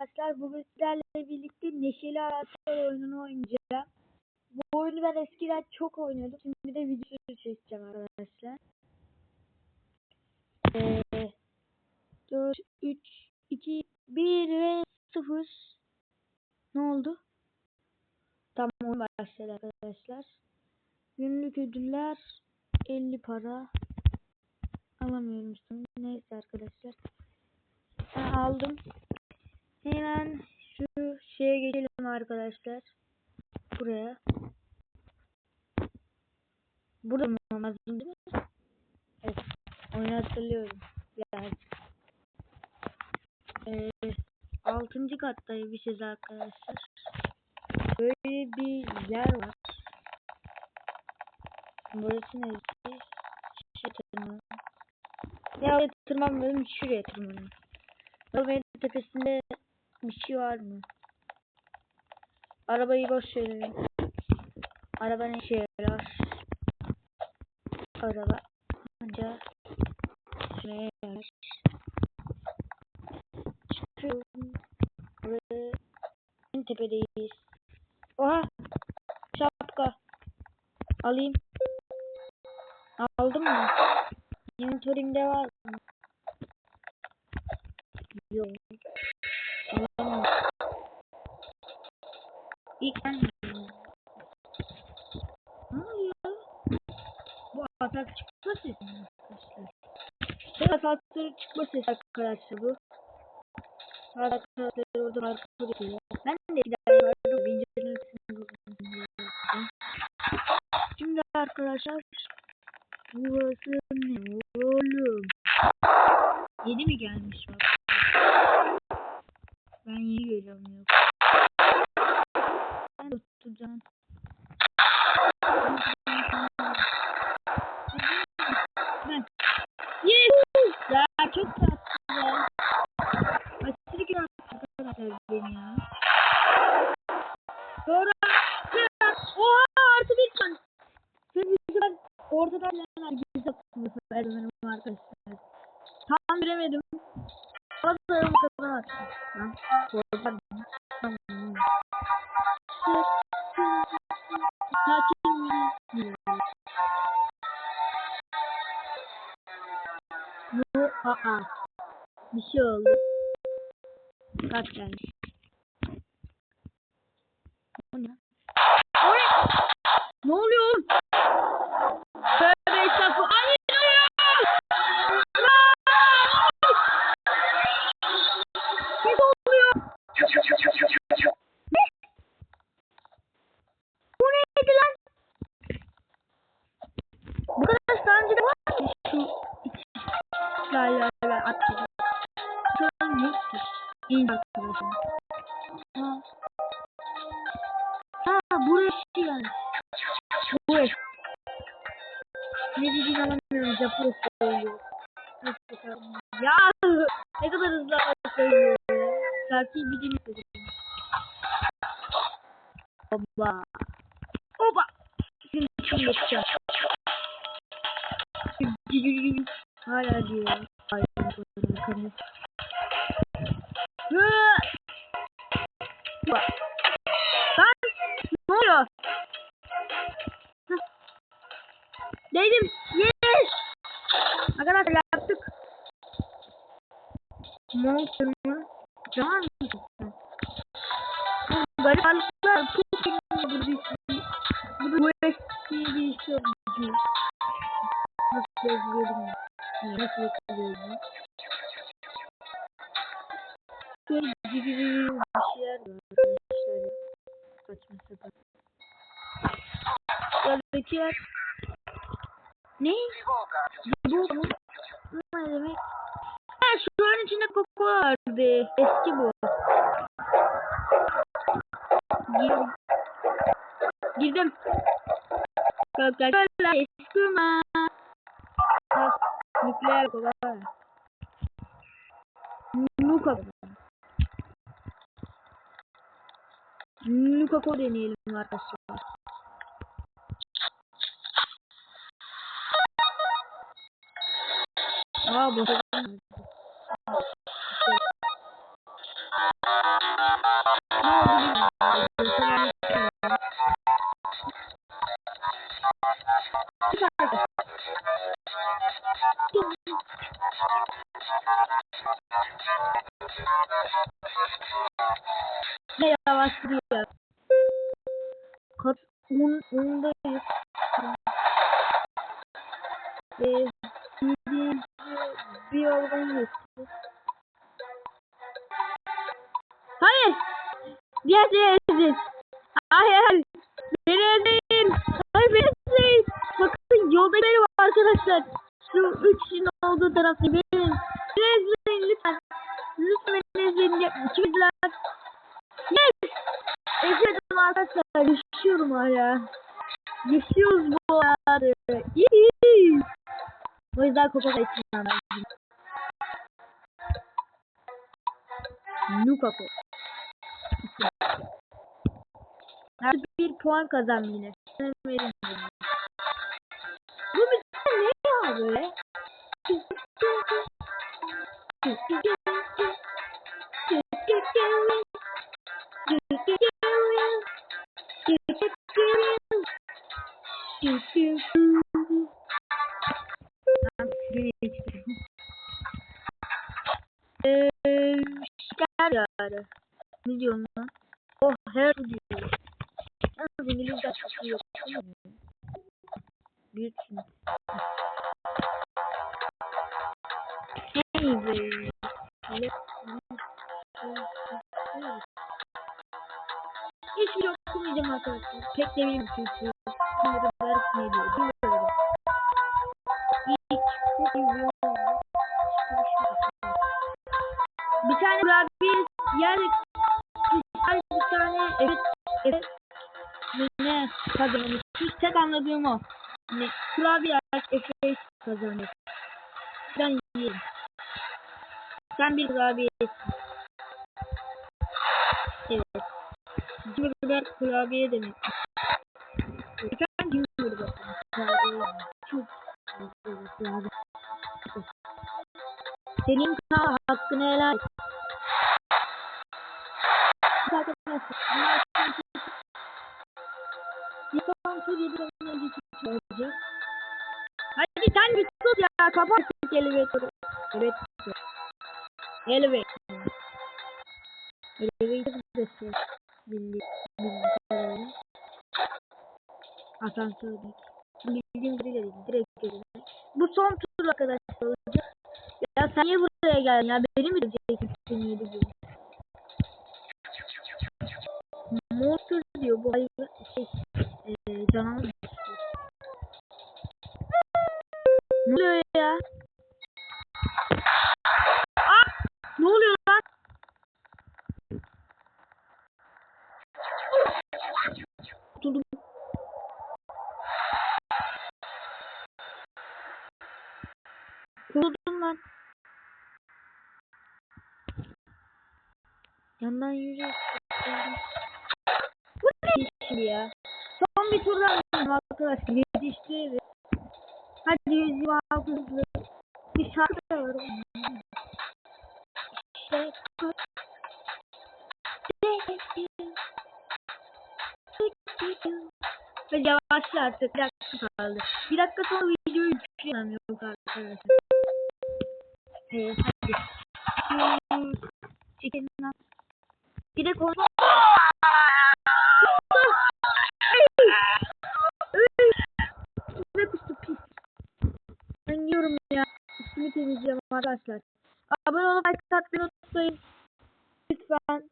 arkadaşlar. Bugün sizlerle birlikte Neşeli Araçlar oyununu oynayacağım. Bu oyunu ben eskiden çok oynuyordum. Şimdi de video çekeceğim arkadaşlar. Ee, 4, 3, 2, 1 ve 0. Ne oldu? Tamam oyun başladı arkadaşlar. Günlük ödüller 50 para. Alamıyorum şimdi. Neyse arkadaşlar. Ben aldım. Hemen şu şeye geçelim arkadaşlar. Buraya. Burada mı olmaz değil mi? Evet. Oyunu hatırlıyorum. Yani. Ee, altıncı kattaymışız arkadaşlar. Böyle bir yer var. Burası neresi? Şuraya tırmanıyorum. Ya oraya tırmanmıyorum. Şuraya tırmanıyorum. Arabanın tepesinde bir şey var mı? Arabayı boş verelim. Araba ne işe yarar? Araba anca şuraya yarar. Çıkıyorum ve en tepedeyiz. Oha! Şapka. Alayım. Aldım mı? Inventörümde var mı? Yok. İlk ben Ne oluyor? Bu atak çıkma sesi mi arkadaşlar? Bu atakları çıkma sesi arkadaşlar bu. Arkadaşlar orada parkur yapıyor. Ben de bir ortadan yanlar gizli yaptım Erdoğan'ım arkadaşlar. Tam bilemedim. Fazla bu kadar. Tamam. Sakin mi? Bu aa. Bir şey oldu. Kaç gelmiş. İyi arkadaşım. Ha. Ha burası yani. Burası. Ne dediğini anlamıyorum. Japon söylüyor. Ya ne kadar hızlı söylüyor ya. Şarkıyı bir dinledim. Oba. Oba. Şimdi kim yapacağım? Hala diyor. Ay, arkamda. Hı! Bak. Lan ne oluyor? Hah. Değdim. Yes. Arkadaşlar yaptık. Monster mı? Can mı? Garip varlıklar çok filmli bu Bu eski bir şey. Nasıl yazıyorum ya? Nasıl yazıyorum ne? Bu ne demek? Ha şu oyun içinde koku vardı. Eski bu. Girdim. Girdim. Coca-Cola eskuma. Nükleer Coca-Cola. Nuka. Nuka Ko deneyelim arkadaşlar. Aa boşa Ne yavaşlıyor. Kat un, undayız. Yaşıyoruz bu arada. İyi. O yüzden kopa ben. Lukaku. Her bir puan kazandı yine. Bu müzik ne ya böyle? Okumayacağım arkadaşlar. Pek de bilmiyorum çünkü. Garip ne diyor. Bilmiyorum. İlk iyi bir tane kurabiye kristal bir tane evet evet ne kazanmış. Tek anladığım o. Ne kurabiye Efes kazanmış. Ben yiyelim. Sen bir kurabiye kurabiye demek. Ben cimri biber. Kurabiye. Çok lazım. Senin ka hakkını helal et. Arkadaşlar, bir kontrol edelim olacak. Hadi sen bir sus ya kapat elevatörü. Evet. Elevator. Elevator da Asansör değil. Bildiğim kadarıyla değil. Direkt geliyor. Bu son tur arkadaşlar olacak. Ya sen niye buraya geldin ya? Beni mi diyeceksin seni yedi gibi? Yandan yürüyor. Bu ne şimdi ya? Son bir turdan arkadaşlar yetiştiririz. Hadi 126 hızlı. Bir şarkı da var. İşte Ve yavaşla artık. Bir dakika kaldı. Bir dakika sonra videoyu yükleyemem yok arkadaşlar. Evet hadi. Ne kustu pis. Ben yiyorum ya. Üstümü temizleyeceğim arkadaşlar. Abone olup like atmayı unutmayın. Lütfen